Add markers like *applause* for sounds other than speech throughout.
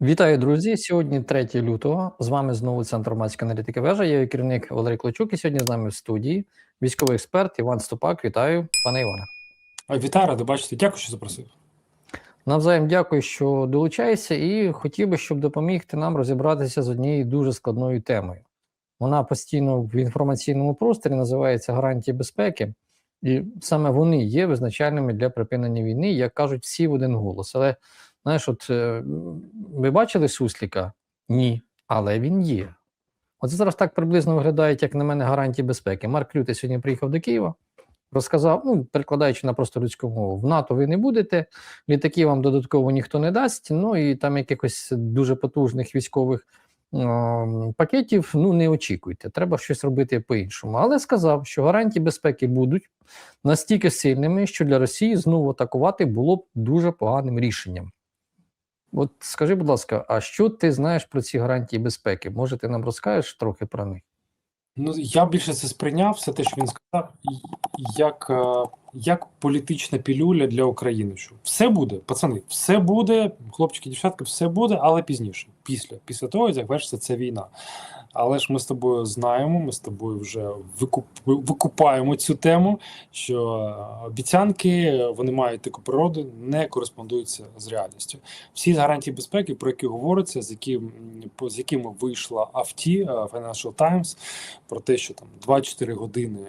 Вітаю, друзі! Сьогодні 3 лютого. З вами знову центр громадської аналітики вежа. Я її керівник Валерій Клочук. І сьогодні з нами в студії військовий експерт Іван Ступак. Вітаю, пане Іване. Вітаю, радий бачити. Дякую, що запросив. Навзаєм дякую, що долучаєшся, і хотів би, щоб допомігти нам розібратися з однією дуже складною темою. Вона постійно в інформаційному просторі називається гарантії безпеки, і саме вони є визначальними для припинення війни, як кажуть всі в один голос. Але знаєш, от е, ви бачили Сусліка? Ні, але він є. Оце зараз так приблизно виглядають, як на мене, гарантії безпеки. Марк Люте сьогодні приїхав до Києва, розказав, ну, перекладаючи на просто людську мову, в НАТО ви не будете, літаки вам додатково ніхто не дасть, ну і там якихось дуже потужних військових ем, пакетів ну, не очікуйте, треба щось робити по-іншому. Але сказав, що гарантії безпеки будуть настільки сильними, що для Росії знову атакувати було б дуже поганим рішенням. От скажи, будь ласка, а що ти знаєш про ці гарантії безпеки? Може, ти нам розкажеш трохи про них? Ну я більше це сприйняв, все те, що він сказав, як е, як політична пілюля для України. Що все буде, пацани, все буде, хлопчики, дівчатки, все буде, але пізніше, після після того, як завершиться ця війна. Але ж ми з тобою знаємо, ми з тобою вже викуп, викупаємо цю тему, що обіцянки вони мають таку природу, не кореспондуються з реальністю. Всі гарантії безпеки, про які говориться, з яким з якими вийшла Авті е, Financial Times, про те, що там 24 години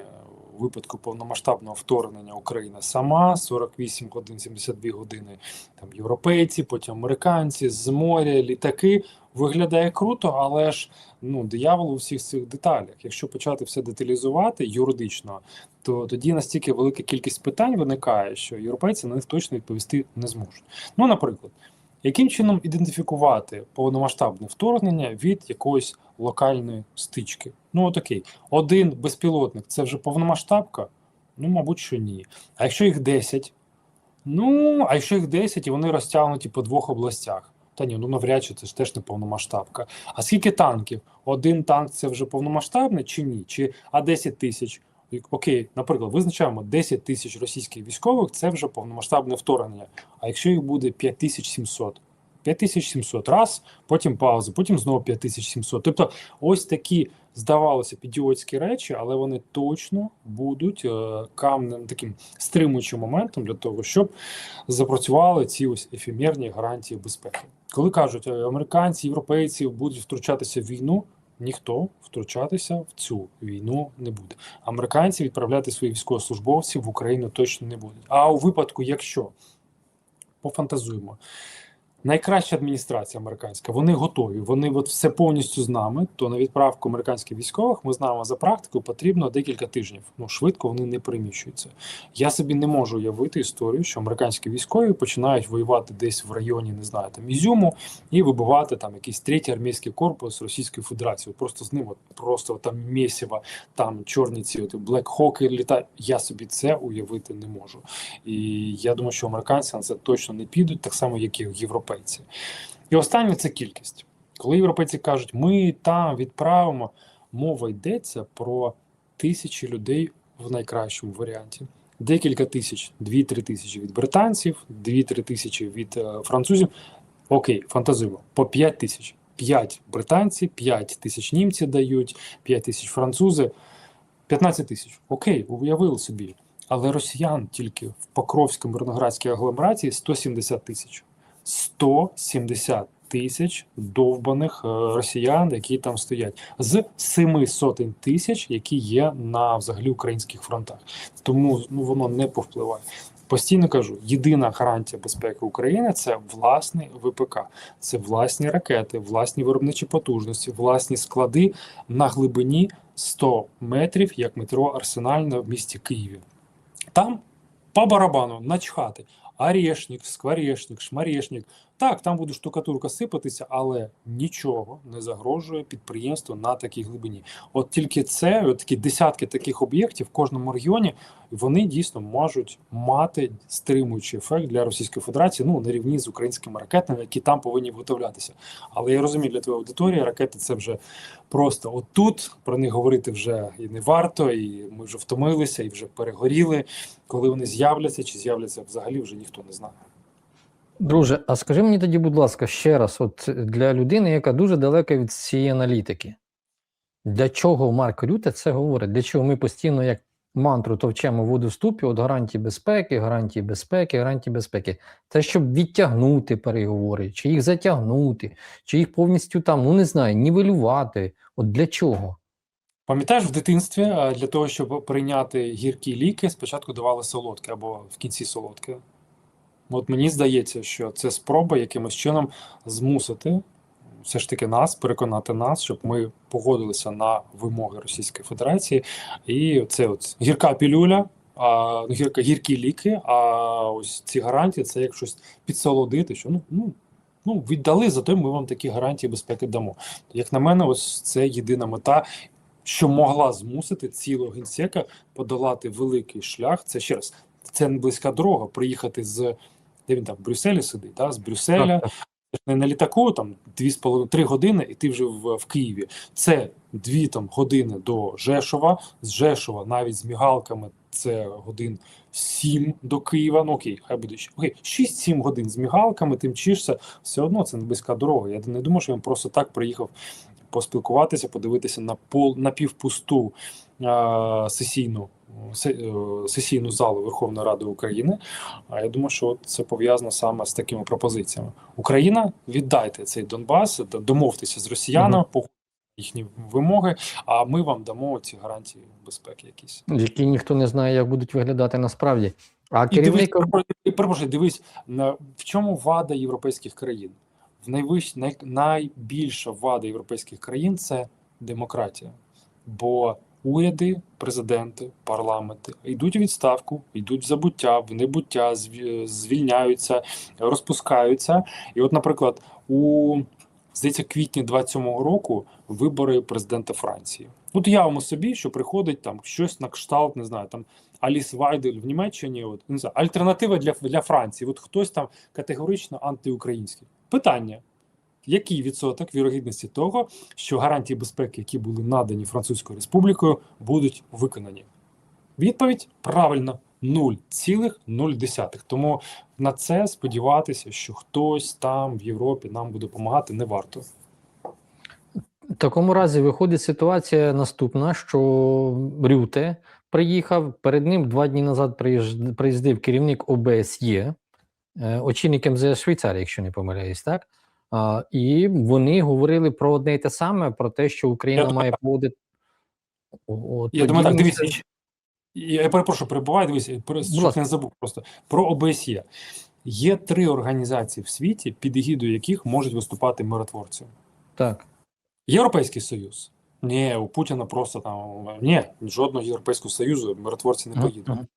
випадку повномасштабного вторгнення Україна сама, 48 годин, 72 години там європейці, потім американці з моря, літаки. Виглядає круто, але ж ну диявол у всіх цих деталях. Якщо почати все деталізувати юридично, то тоді настільки велика кількість питань виникає, що європейці на них точно відповісти не зможуть. Ну, наприклад, яким чином ідентифікувати повномасштабне вторгнення від якоїсь локальної стички? Ну, от окей, один безпілотник це вже повномасштабка? Ну, мабуть, що ні. А якщо їх 10? Ну, а якщо їх 10 і вони розтягнуті по двох областях? Та ні, ну навряд чи це ж теж не повномасштабка. А скільки танків? Один танк це вже повномасштабне чи ні? Чи а 10 тисяч? Окей, наприклад, визначаємо 10 тисяч російських військових це вже повномасштабне вторгнення. А якщо їх буде 5700? 5700 раз, потім пауза, потім знову 5700. Тобто, ось такі здавалося б ідіотські речі, але вони точно будуть е, камнем таким стримуючим моментом для того, щоб запрацювали ці ось ефемерні гарантії безпеки. Коли кажуть, е, американці, європейці будуть втручатися в війну. Ніхто втручатися в цю війну не буде. Американці відправляти своїх військовослужбовців в Україну точно не будуть. А у випадку, якщо пофантазуємо, Найкраща адміністрація американська, вони готові. Вони от все повністю з нами. То на відправку американських військових ми знаємо за практику, потрібно декілька тижнів. Ну швидко вони не переміщуються. Я собі не можу уявити історію, що американські військові починають воювати десь в районі, не знаю, там Ізюму і вибивати там якийсь третій армійський корпус Російської Федерації. Просто з ним от, просто там місіва, там чорні ці от блекхоки літають. Я собі це уявити не можу. І я думаю, що американці на це точно не підуть, так само як і європейці європейці. І останнє це кількість. Коли європейці кажуть, ми там відправимо, мова йдеться про тисячі людей в найкращому варіанті. Декілька тисяч, 2-3 тисячі від британців, 2-3 тисячі від е, французів. Окей, фантазуємо, по 5 тисяч. 5 британці, 5 тисяч німці дають, 5 тисяч французи, 15 тисяч. Окей, уявили собі. Але росіян тільки в Покровському мирноградській агломерації 170 тисяч. 170 тисяч довбаних е, росіян, які там стоять, з семи сотень тисяч, які є на взагалі українських фронтах. Тому ну воно не повпливає. Постійно кажу: єдина гарантія безпеки України це власний ВПК, це власні ракети, власні виробничі потужності, власні склади на глибині 100 метрів, як метро Арсенальне в місті Києві. Там по барабану начхати. Орешник, скворешник, шмарешник. Так, там буде штукатурка сипатися, але нічого не загрожує підприємству на такій глибині. От тільки це, от такі десятки таких об'єктів в кожному регіоні, вони дійсно можуть мати стримуючий ефект для Російської Федерації, ну на рівні з українськими ракетами, які там повинні виготовлятися. Але я розумію, для твоєї аудиторії ракети це вже просто отут. Про них говорити вже і не варто, і ми вже втомилися, і вже перегоріли. Коли вони з'являться, чи з'являться взагалі, вже ніхто не знає. Друже, а скажи мені тоді, будь ласка, ще раз, от для людини, яка дуже далека від цієї аналітики, для чого Марк Рюте це говорить? Для чого ми постійно як мантру товчемо воду в ступі от гарантії безпеки, гарантії безпеки, гарантії безпеки? Це щоб відтягнути переговори, чи їх затягнути, чи їх повністю там, ну не знаю, нівелювати. От для чого? Пам'ятаєш, в дитинстві е, для того, щоб прийняти гіркі ліки, спочатку давали солодке або в кінці солодке. От мені здається, що це спроба якимось чином змусити все ж таки нас, переконати нас, щоб ми погодилися на вимоги Російської Федерації. І це от гірка пілюля, а, ну, гірка, гіркі ліки, а ось ці гарантії це як щось підсолодити, що ну, ну, ну віддали, зато ми вам такі гарантії безпеки дамо. Як на мене, ось це єдина мета що могла змусити цілого генсека подолати великий шлях. Це ще раз, це не близька дорога. Приїхати з де він там в Брюсселі сидить, да, з Брюсселя, не на літаку, там дві з половиною три години, і ти вже в, в Києві. Це дві там години до Жешова. З Жешова навіть з мігалками це годин сім до Києва. Ну окей, хай буде окей, 6-7 годин з мігалками, ти мчишся. Все одно це не близька дорога. Я не думаю, що він просто так приїхав поспілкуватися, подивитися на пол напівпусту е, сесійну се- сесійну залу Верховної Ради України. А я думаю, що це пов'язано саме з такими пропозиціями. Україна, віддайте цей Донбас, домовтеся з росіянами, Мгм. погодьте їхні вимоги, а ми вам дамо ці гарантії безпеки якісь. Які ніхто не знає, як будуть виглядати насправді. А І дивись, дивись, на, в чому вада європейських країн? В найвищ, най, найбільша вада європейських країн це демократія. Бо уряди, президенти, парламенти йдуть у відставку, йдуть в забуття, в небуття, звільняються, розпускаються. І, от, наприклад, у здається, квітні 27-го року вибори президента Франції. От уявимо собі, що приходить там щось на кшталт, не знаю, там Аліс Вайдель в Німеччині, от не знаю, альтернатива для, для Франції. От хтось там категорично антиукраїнський. Питання: який відсоток вірогідності того, що гарантії безпеки, які були надані Французькою Республікою, будуть виконані? Відповідь правильно 0,0. Тому на це сподіватися, що хтось там в Європі нам буде допомагати, не варто. В такому разі виходить ситуація наступна, що Рюте приїхав, перед ним два дні назад приїздив керівник ОБСЄ, е, очільник МЗС Швейцарії, якщо не помиляюсь, так? А, і вони говорили про одне і те саме, про те, що Україна Я має поводити. Я думаю, так, дивіться, я, я перепрошую, перебуваю, дивись, про- щоб не забув просто про ОБСЄ. Є три організації в світі, під егідою яких можуть виступати миротворці. Так. Європейський Союз. Ні, у Путіна просто там ні, жодного Європейського Союзу миротворці не поїдуть. мгм.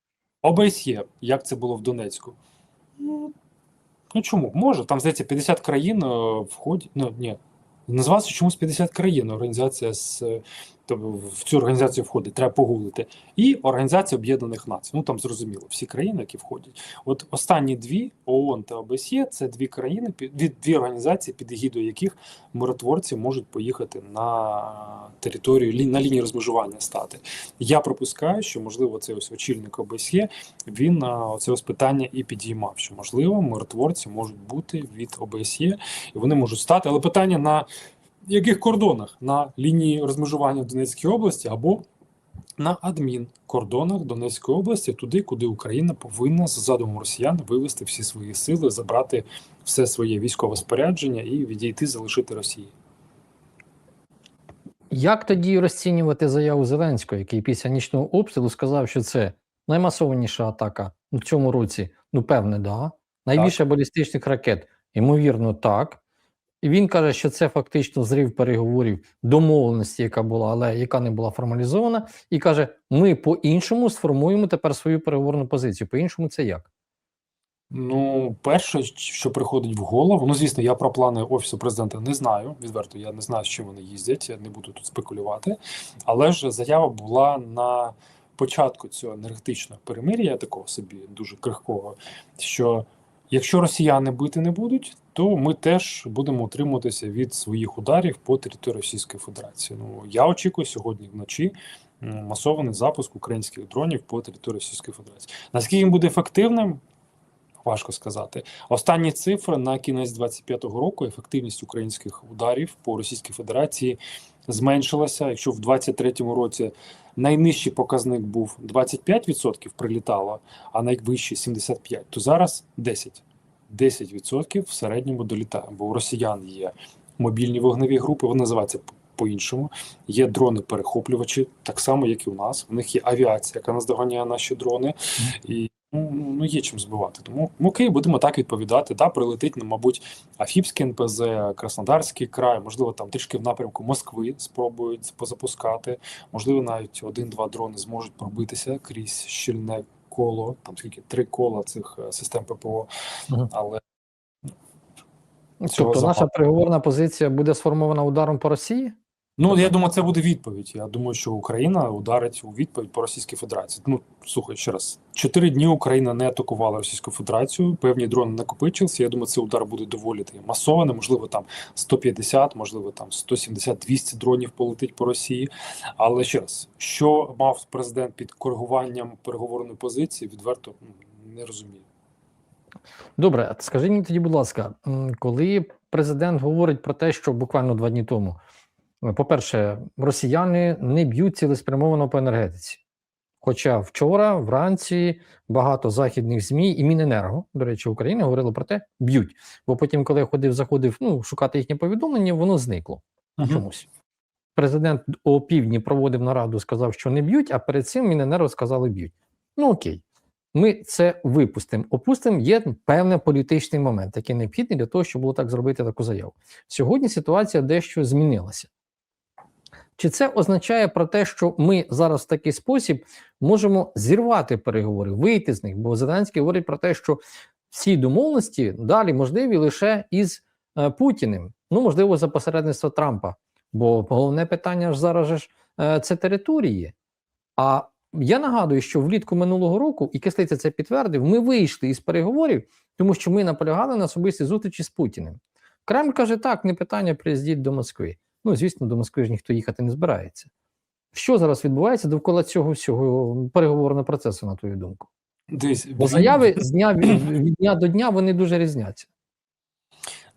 ОБСЄ, як це було в Донецьку. Ну, ну чому? Може, там, здається, 50 країн е, входять. Ну, ні. назвався чомусь 50 країн. Організація з е, в цю організацію входить, треба погуглити. І Організація Об'єднаних Націй. Ну там зрозуміло, всі країни, які входять. От останні дві ООН та ОБСЄ це дві країни, дві, дві організації, під егідою яких миротворці можуть поїхати на територію на лінії розмежування стати. Я припускаю, що можливо цей ось очільник ОБСЄ він це ось питання і підіймав, що можливо миротворці можуть бути від ОБСЄ, і вони можуть стати. Але питання на яких кордонах? На лінії розмежування в Донецькій області або на адмінкордонах Донецької області, туди, куди Україна повинна за задумом росіян вивести всі свої сили, забрати все своє військове спорядження і відійти, залишити Росії. Як тоді розцінювати заяву Зеленського, який після нічного обстрілу сказав, що це наймасованіша атака у цьому році? Ну, певне, да. Найбільше балістичних ракет, ймовірно, так. І він каже, що це фактично зрив переговорів домовленості, яка була, але яка не була формалізована, і каже: ми по-іншому сформуємо тепер свою переговорну позицію. По-іншому це як? Ну, перше, що приходить в голову, ну звісно, я про плани офісу президента не знаю. Відверто, я не знаю, з чим вони їздять. Я не буду тут спекулювати. Але ж заява була на початку цього енергетичного перемир'я, такого собі дуже крихкого. Що якщо росіяни бити не будуть, то ми теж будемо утримуватися від своїх ударів по території Російської Федерації. Ну я очікую сьогодні вночі масований запуск українських дронів по території Російської Федерації. Наскільки він буде ефективним? Важко сказати. Останні цифри на кінець 25-го року ефективність українських ударів по Російській Федерації зменшилася. Якщо в 23-му році найнижчий показник був 25% прилітало, а найвищий 75%, то зараз 10%. 10% в середньому долітає, бо у росіян є мобільні вогневі групи, вони називаються по-іншому. Є дрони-перехоплювачі, так само, як і у нас. У них є авіація, яка наздоганяє наші дрони, і ну, ну є чим збивати. Тому ну, окей, будемо так відповідати. Да, прилетить, ну, мабуть, Афіпський НПЗ, Краснодарський край, можливо, там трішки в напрямку Москви спробують позапускати. Можливо, навіть один-два дрони зможуть пробитися крізь щільне коло, там скільки три кола цих е, систем ППО, Мгм. але Цього Тобто наша переговорна позиція буде сформована ударом по Росії? Ну, я думаю, це буде відповідь. Я думаю, що Україна ударить у відповідь по Російській Федерації. Ну, слухай ще раз: чотири дні Україна не атакувала Російську Федерацію. Певні дрони накопичилися. Я думаю, цей удар буде доволі такий масований. Можливо, там 150, можливо, там 170-200 дронів полетить по Росії. Але ще раз, що мав президент під коригуванням переговорної позиції, відверто не розумію. Добре, скажи мені тоді, будь ласка, коли президент говорить про те, що буквально два дні тому, по-перше, росіяни не б'ють цілеспрямовано по енергетиці. Хоча вчора, вранці, багато західних ЗМІ і Міненерго, до речі, України говорили про те, б'ють. Бо потім, коли я ходив, заходив ну, шукати їхнє повідомлення, воно зникло чомусь. Президент о півдні проводив нараду, сказав, що не б'ють, а перед цим Міненерго сказали б'ють. Ну окей, ми це випустимо. Опустимо. Є певний політичний момент, який необхідний для того, щоб було так зробити таку заяву. Сьогодні ситуація дещо змінилася. Чи це означає про те, що ми зараз в такий спосіб можемо зірвати переговори, вийти з них? Бо Зеленський говорить про те, що всі домовленості далі можливі лише із е, Путіним, ну можливо, за посередництва Трампа. Бо головне питання ж зараз ж е, це території. А я нагадую, що влітку минулого року, і Кислиця це підтвердив, ми вийшли із переговорів, тому що ми наполягали на особистій зустрічі з Путіним. Кремль каже: так, не питання, приїздіть до Москви. Ну, звісно, до Москви ж ніхто їхати не збирається. Що зараз відбувається довкола цього всього переговорного процесу, на твою думку? Дивись, Бо заяви з дня від дня до дня вони дуже різняться.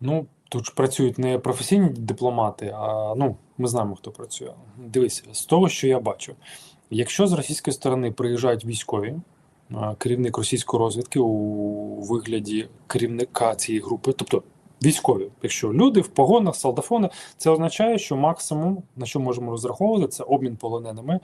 Ну, тут ж працюють не професійні дипломати, а ну, ми знаємо, хто працює. Дивись, з того, що я бачу, якщо з російської сторони приїжджають військові, керівник російської розвідки у вигляді керівника цієї групи, тобто військові, якщо люди в погонах, солдафони, це означає, що максимум на що можемо розраховувати, це обмін полоненими.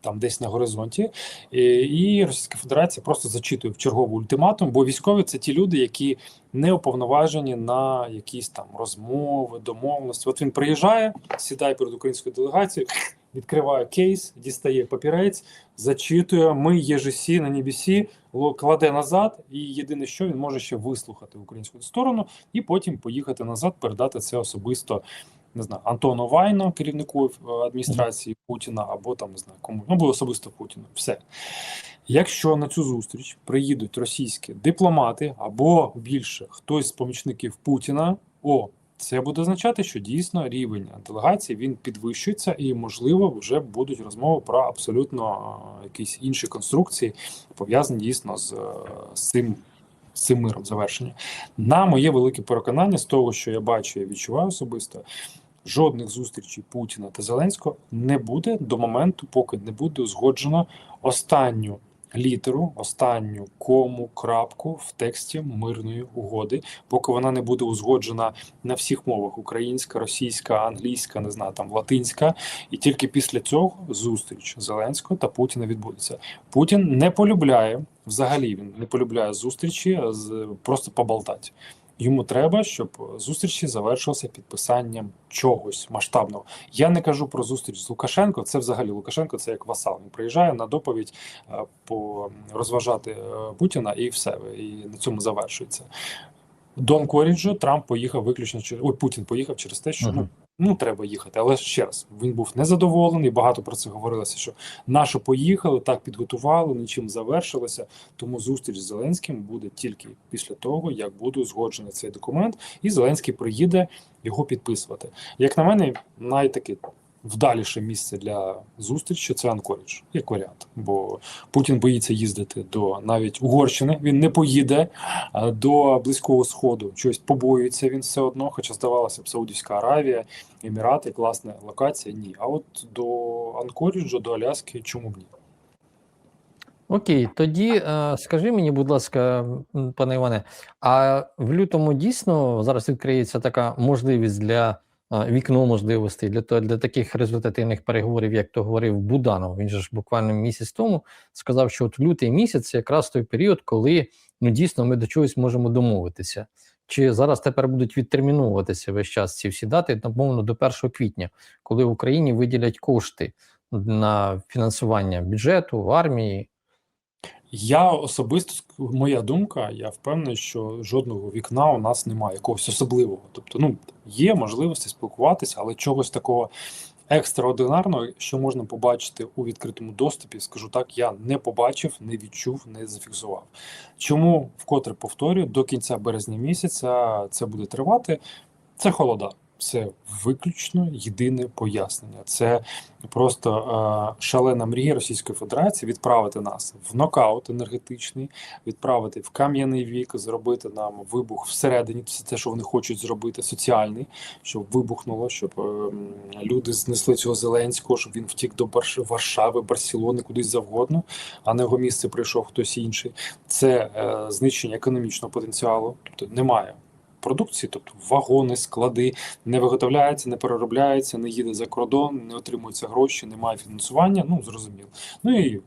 Там десь на горизонті, і, Російська Федерація просто зачитує в черговий ультиматум, бо військові це ті люди, які не уповноважені на якісь там розмови, домовленості. От він приїжджає, сідає перед українською делегацією, відкриває кейс, дістає папірець, зачитує. Ми ЄЖСі на небесі, кладе назад, і єдине, що він може ще вислухати українську сторону, і потім поїхати назад, передати це особисто. Не знаю, Антону Вайно, керівнику е, адміністрації Путіна, або там не знаю кому, ну особисто Путіну. Все. Якщо на цю зустріч приїдуть російські дипломати або більше хтось з помічників Путіна, о, це буде означати, що дійсно рівень делегації він підвищується, і можливо вже будуть розмови про абсолютно якісь інші конструкції, пов'язані дійсно з, е, з цим. З цим миром завершення. На моє велике переконання з того, що я бачу і відчуваю особисто, жодних зустрічей Путіна та Зеленського не буде до моменту, поки не буде узгоджено останню літеру, останню кому, крапку в тексті мирної угоди, поки вона не буде узгоджена на всіх мовах: українська, російська, англійська, не знаю, там латинська, і тільки після цього зустріч Зеленського та Путіна відбудеться. Путін не полюбляє взагалі. Він не полюбляє зустрічі з просто поболтати. Йому треба, щоб зустрічі завершилися підписанням чогось масштабного. Я не кажу про зустріч з Лукашенко. Це взагалі Лукашенко, це як васал. Він приїжджає на доповідь е, по розважати е, Путіна і все. І на цьому завершується. Дон Коріджо Трамп поїхав виключно через ой, Путін поїхав через те, що ну, Мгм. Ну треба їхати. Але ще раз він був незадоволений. Багато про це говорилося. Що наше поїхали, так підготували, нічим завершилося. Тому зустріч з Зеленським буде тільки після того, як буде узгоджений цей документ, і Зеленський приїде його підписувати. Як на мене, найтаки вдаліше місце для зустрічі це Анкорідж, як варіант. Бо Путін боїться їздити до навіть Угорщини. Він не поїде до Близького Сходу. Щось побоюється він все одно, хоча здавалося б, Саудівська Аравія, Емірати, класна локація. Ні. А от до Анкоріджу, до Аляски, чому б ні? Окей, тоді е, скажи мені, будь ласка, пане Іване, а в лютому дійсно зараз відкриється така можливість для вікно можливостей для того для таких результативних переговорів, як то говорив Буданов. Він же ж буквально місяць тому сказав, що от лютий місяць якраз той період, коли ну дійсно ми до чогось можемо домовитися. Чи зараз тепер будуть відтерміновуватися весь час ці всі дати, напевно, до 1 квітня, коли в Україні виділять кошти на фінансування бюджету, армії? Я особисто моя думка, я впевнений, що жодного вікна у нас немає, якогось особливого. Тобто, ну є можливості спілкуватися, але чогось такого екстраординарного, що можна побачити у відкритому доступі, скажу так, я не побачив, не відчув, не зафіксував. Чому вкотре повторюю, до кінця березня місяця це буде тривати. Це холода. Це виключно єдине пояснення. Це просто е, шалена мрія Російської Федерації відправити нас в нокаут енергетичний, відправити в кам'яний вік, зробити нам вибух всередині. Це те, що вони хочуть зробити, соціальний, щоб вибухнуло, щоб е, люди знесли цього Зеленського, щоб він втік до Барш- Варшави, Барселони, кудись завгодно, а на його місце прийшов хтось інший. Це е, знищення економічного потенціалу, тобто немає. Продукції, тобто вагони, склади, не виготовляється, не переробляється, не їде за кордон, не отримуються гроші, немає фінансування. Ну зрозуміло. Ну і е,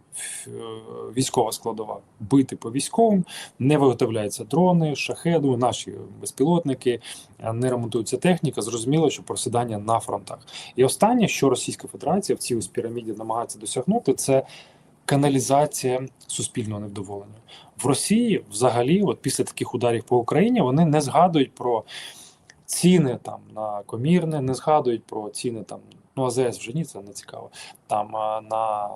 військова складова. Бити по військовим, не виготовляються дрони, шахеди, наші безпілотники, е, не ремонтується техніка. Зрозуміло, що просідання на фронтах. І останнє, що Російська Федерація в цій піраміді намагається досягнути, це каналізація суспільного невдоволення. В Росії взагалі, от після таких ударів по Україні, вони не згадують про ціни там на комірне, не згадують про ціни там. Ну, АЗС вже ні, це не цікаво. Там на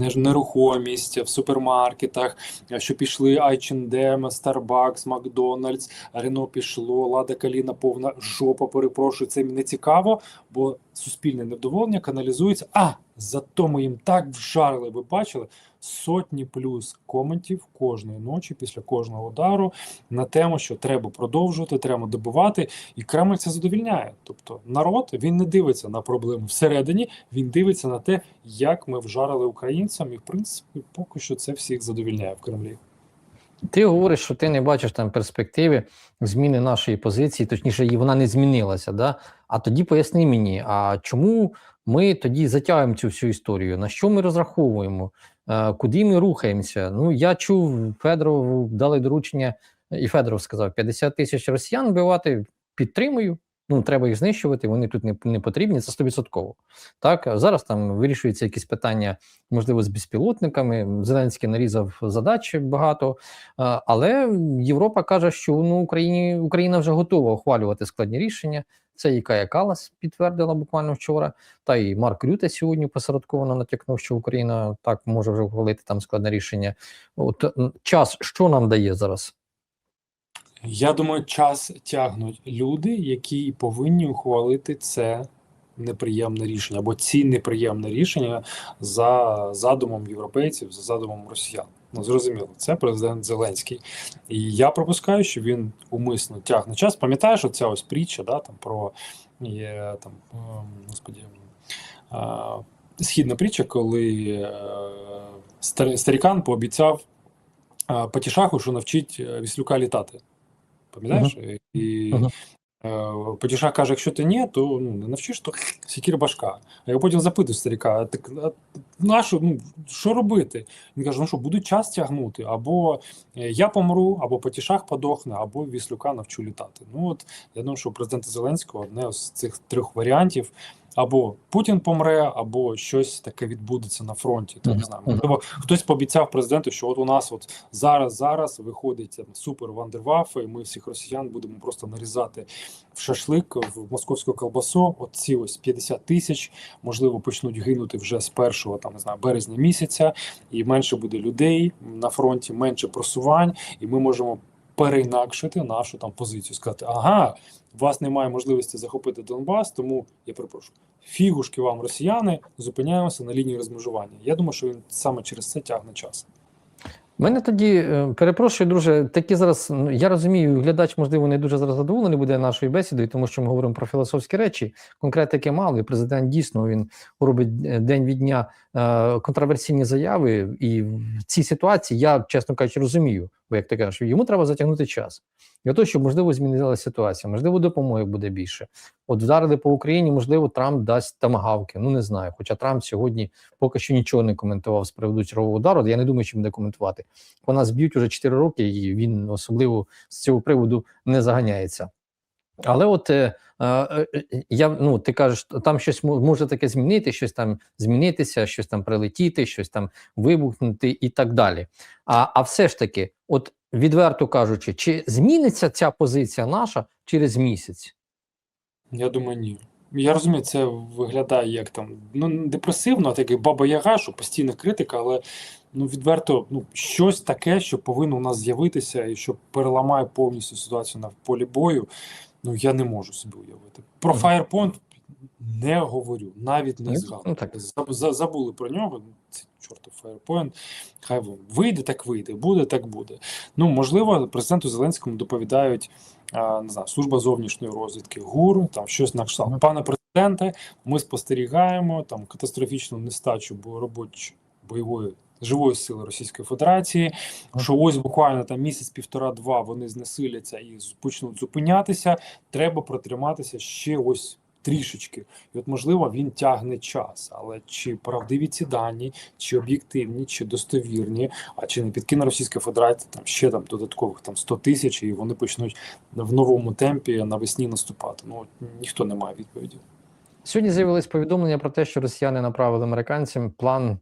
е, нерухомість в супермаркетах, що пішли H&M, Starbucks, Макдональдс, Рено пішло, Лада Каліна повна жопа, перепрошую, це не цікаво, бо суспільне невдоволення каналізується. А зато ми їм так вжарили, ви бачили сотні плюс коментів кожної ночі після кожного удару на тему, що треба продовжувати, треба добивати, і Кремль це задовільняє. Тобто народ він не дивиться на проблеми всередині, він дивиться на те, як ми вжарили українцям, і в принципі поки що це всіх задовільняє в Кремлі. Ти говориш, що ти не бачиш там перспективи зміни нашої позиції, точніше, і вона не змінилася. Да? А тоді поясни мені, а чому ми тоді затягуємо цю всю історію? На що ми розраховуємо? Е, Куди ми рухаємося? Ну, я чув, Федорову дали доручення, і Федоров сказав: 50 тисяч росіян вбивати підтримую. Ну, треба їх знищувати, вони тут не, не потрібні, це 100%. Так, зараз там вирішуються якісь питання, можливо, з безпілотниками. Зеленський нарізав задач багато, але Європа каже, що ну, Україні, Україна вже готова ухвалювати складні рішення. Це і Кая Калас підтвердила буквально вчора, та і Марк Рюте сьогодні посередковано натякнув, що Україна так може вже ухвалити там складне рішення. От час, що нам дає зараз? Я думаю, час тягнуть люди, які повинні ухвалити це неприємне рішення, або ці неприємне рішення за задумом європейців, за задумом росіян. Ну, зрозуміло, це президент Зеленський. І я пропускаю, що він умисно тягне час. Пам'ятаєш, оця ось притча, да, там про є там, ем, господі, е, східна притча, коли е, старікан пообіцяв е, Патішаху, що навчить Віслюка літати. Пам'ятаєш? І Мгм. е, Патішах каже: якщо ти ні, то ну, не навчиш, то сікір башка. А я потім запитую старіка: так а на що, ну, що робити? Він каже: ну що, буду час тягнути, або е, я помру, або потішах подохне, або Віслюка навчу літати. Ну от я думаю, що у президента Зеленського одне з цих трьох варіантів. Або Путін помре, або щось таке відбудеться на фронті. Та не знаю. Можливо, хтось пообіцяв президенту, що от у нас от зараз, зараз виходить там, супер вандервафи, і ми всіх росіян будемо просто нарізати в шашлик, в московську колбасу. От ці ось 50 тисяч, можливо, почнуть гинути вже з першого там не знаю березня місяця, і менше буде людей на фронті, менше просувань, і ми можемо переінакшити нашу там позицію. Сказати, ага, у вас немає можливості захопити Донбас, тому я перепрошую. Фігушки вам, росіяни, зупиняємося на лінії розмежування. Я думаю, що він саме через це тягне час. Мене тоді е, перепрошую, друже. Такі зараз ну, я розумію, глядач, можливо, не дуже зараз задоволений буде нашою бесідою, тому що ми говоримо про філософські речі. Конкретики мало, і президент дійсно він робить е, день від дня контроверсійні заяви. І в цій ситуації я, чесно кажучи, розумію, бо як ти кажеш, йому треба затягнути час для того, щоб можливо змінилася ситуація, можливо, допомоги буде більше. От вдарили по Україні, можливо, Трамп дасть тамагавки. Ну не знаю. Хоча Трамп сьогодні поки що нічого не коментував з приводу чергового удару. Я не думаю, що буде коментувати. По нас б'ють уже 4 роки, і він особливо з цього приводу не заганяється. Але от е, е, е, я ну ти кажеш, там щось може таке змінити, щось там змінитися, щось там прилетіти, щось там вибухнути і так далі. А, а все ж таки, от відверто кажучи, чи зміниться ця позиція наша через місяць? Я думаю, ні. Я розумію, це виглядає як там ну депресивно, таке баба Яга, що постійна критика, але ну відверто, ну щось таке, що повинно у нас з'явитися, і що переламає повністю ситуацію на полі бою. Ну я не можу собі уявити. Про. Firepoint не говорю, навіть не Ну, згадую. ну. Забули про нього. Це чортов Firepoint. Хай вийде, так вийде, буде, так буде. Ну можливо, президенту Зеленському доповідають а, не знаю, служба зовнішньої розвідки, ГУР, там щось на кшталт. Пане президенте, ми спостерігаємо там катастрофічну нестачу бо- робоч бойової живої сили Російської Федерації. Що ось буквально там місяць, півтора-два вони знесиляться і почнуть зупинятися. Треба протриматися ще ось. Трішечки, і от можливо він тягне час, але чи правдиві ці дані, чи об'єктивні, чи достовірні, а чи не підкине Російська Федерація там ще там додаткових там 100 тисяч, і вони почнуть в новому темпі навесні наступати. Ну от ніхто не має відповіді. Сьогодні з'явилось повідомлення про те, що росіяни направили американцям план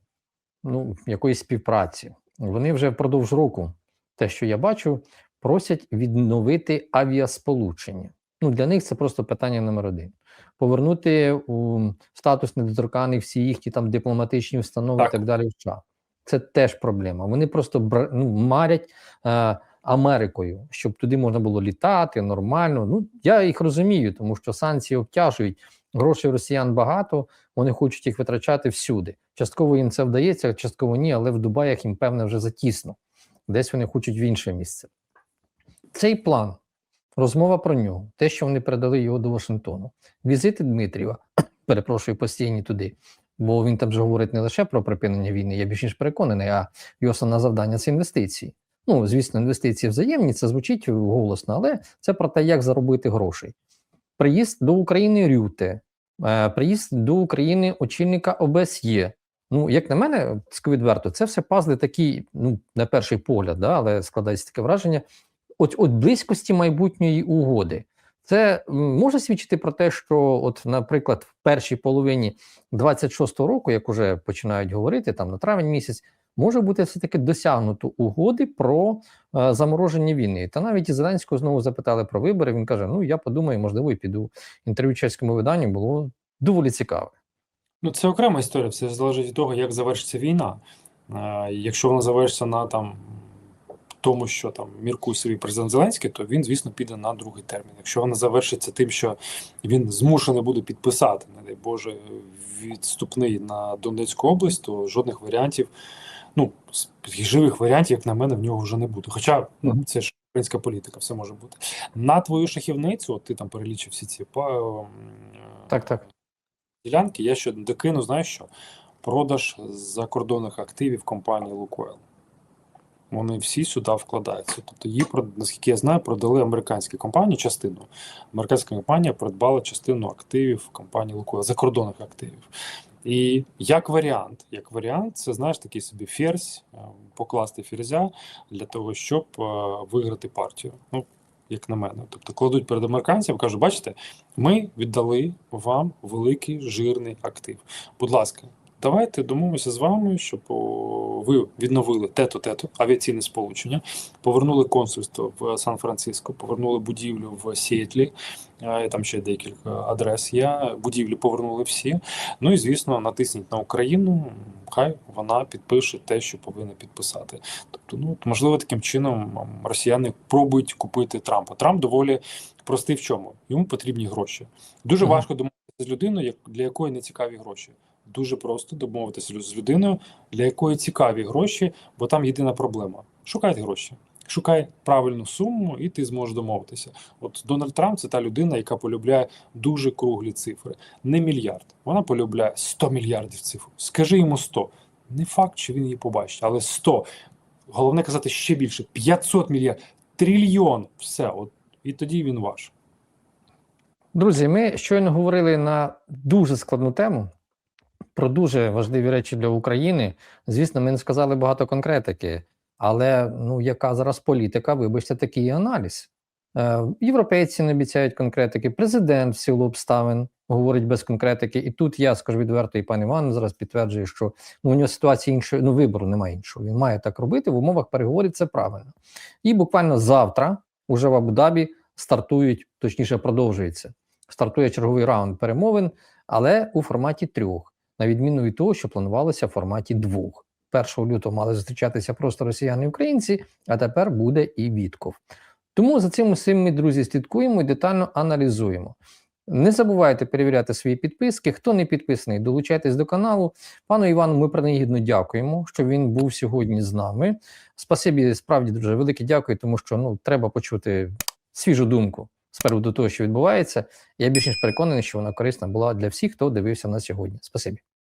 ну, якоїсь співпраці. Вони вже впродовж року, те, що я бачу, просять відновити авіасполучення. Ну, для них це просто питання номер один. Повернути у статус недоторканих всі їхні там дипломатичні установи Так. і так далі. США. Це теж проблема. Вони просто бр- ну, марять е, Америкою, щоб туди можна було літати нормально. Ну я їх розумію, тому що санкції обтяжують. Грошей росіян багато, вони хочуть їх витрачати всюди. Частково їм це вдається, частково ні, але в Дубаях їм певне вже затісно. Десь вони хочуть в інше місце. Цей план, розмова про нього, те, що вони передали його до Вашингтону, візити Дмитрієва, *coughs* перепрошую, постійні туди, бо він там же говорить не лише про припинення війни, я більш ніж переконаний, а його основне завдання це інвестиції. Ну, звісно, інвестиції взаємні, це звучить голосно, але це про те, як заробити грошей. Приїзд до України Рюте, приїзд до України очільника ОБСЄ. Ну, як на мене, скажу відверто, це все пазли такі, ну, на перший погляд, да, але складається таке враження, от, от близькості майбутньої угоди. Це може свідчити про те, що, от, наприклад, в першій половині 26-го року, як уже починають говорити, там на травень місяць, може бути все-таки досягнуто угоди про е, замороження війни. Та навіть і Зеленського знову запитали про вибори. Він каже: Ну я подумаю, можливо, і піду. Інтерв'ю чеському виданню було доволі цікаве. Ну це окрема історія. Все залежить від того, як завершиться війна. Е, Якщо вона завершиться на там тому, що там міркує собі президент Зеленський, то він, звісно, піде на другий термін. Якщо вона завершиться тим, що він змушений буде підписати, не дай Боже, відступний на Донецьку область, то жодних варіантів, ну з живих варіантів, як на мене, в нього вже не буде. Хоча ну, це ж українська політика, все може бути. На твою шахівницю, от ти там перелічив всі ці па- Так, так. ділянки, я ще докину, знаєш що? Продаж закордонних активів компанії Лукойл. Вони всі сюди вкладаються. Тобто її, наскільки я знаю, продали американські компанії частину. Американська компанія придбала частину активів компанії Лукойл, закордонних активів. І як варіант, як варіант, це знаєш такий собі ферзь, е, покласти ферзя для того, щоб е, виграти партію. Ну, як на мене. Тобто кладуть перед американцями, кажуть, бачите, ми віддали вам великий жирний актив. Будь ласка, давайте домовимося з вами, щоб ви відновили тето-тето, авіаційне сполучення, повернули консульство в Сан-Франциско, повернули будівлю в Сіетлі, там ще декілька адрес є. Будівлі повернули всі. Ну і звісно, натисніть на Україну. Хай вона підпише те, що повинна підписати. Тобто, ну можливо, таким чином росіяни пробують купити Трампа. Трамп доволі простий в чому? Йому потрібні гроші. Дуже Мгм. важко домовитися з людиною, для якої не цікаві гроші. Дуже просто домовитися з людиною, для якої цікаві гроші, бо там єдина проблема. Шукайте гроші. Шукай правильну суму, і ти зможеш домовитися. От Дональд Трамп це та людина, яка полюбляє дуже круглі цифри. Не мільярд. Вона полюбляє 100 мільярдів цифр. Скажи йому 100. Не факт, що він її побачить, але 100. Головне казати ще більше: 500 мільярдів, трильйон. Все, от і тоді він ваш. Друзі, ми щойно говорили на дуже складну тему про дуже важливі речі для України. Звісно, ми не сказали багато конкретики, але ну яка зараз політика? Вибачте, такий аналіз. Е, європейці не обіцяють конкретики, президент в силу обставин говорить без конкретики. І тут я скажу відверто, і пан Іван зараз підтверджує, що ну, у нього ситуації іншої, ну вибору немає іншого. Він має так робити в умовах переговорів. Це правильно. І буквально завтра, уже в Абу-Дабі, стартують, точніше, продовжується. Стартує черговий раунд перемовин, але у форматі трьох, на відміну від того, що планувалося в форматі двох. 1 лютого мали зустрічатися просто росіяни і українці, а тепер буде і Вітков. Тому за цим усім ми, друзі, слідкуємо і детально аналізуємо. Не забувайте перевіряти свої підписки. Хто не підписаний, долучайтесь до каналу. Пану Івану, ми принагідно дякуємо, що він був сьогодні з нами. Спасибі, справді дуже велике дякую, тому що ну треба почути свіжу думку з приводу того, що відбувається. Я більш ніж переконаний, що вона корисна була для всіх, хто дивився на сьогодні. Спасибі.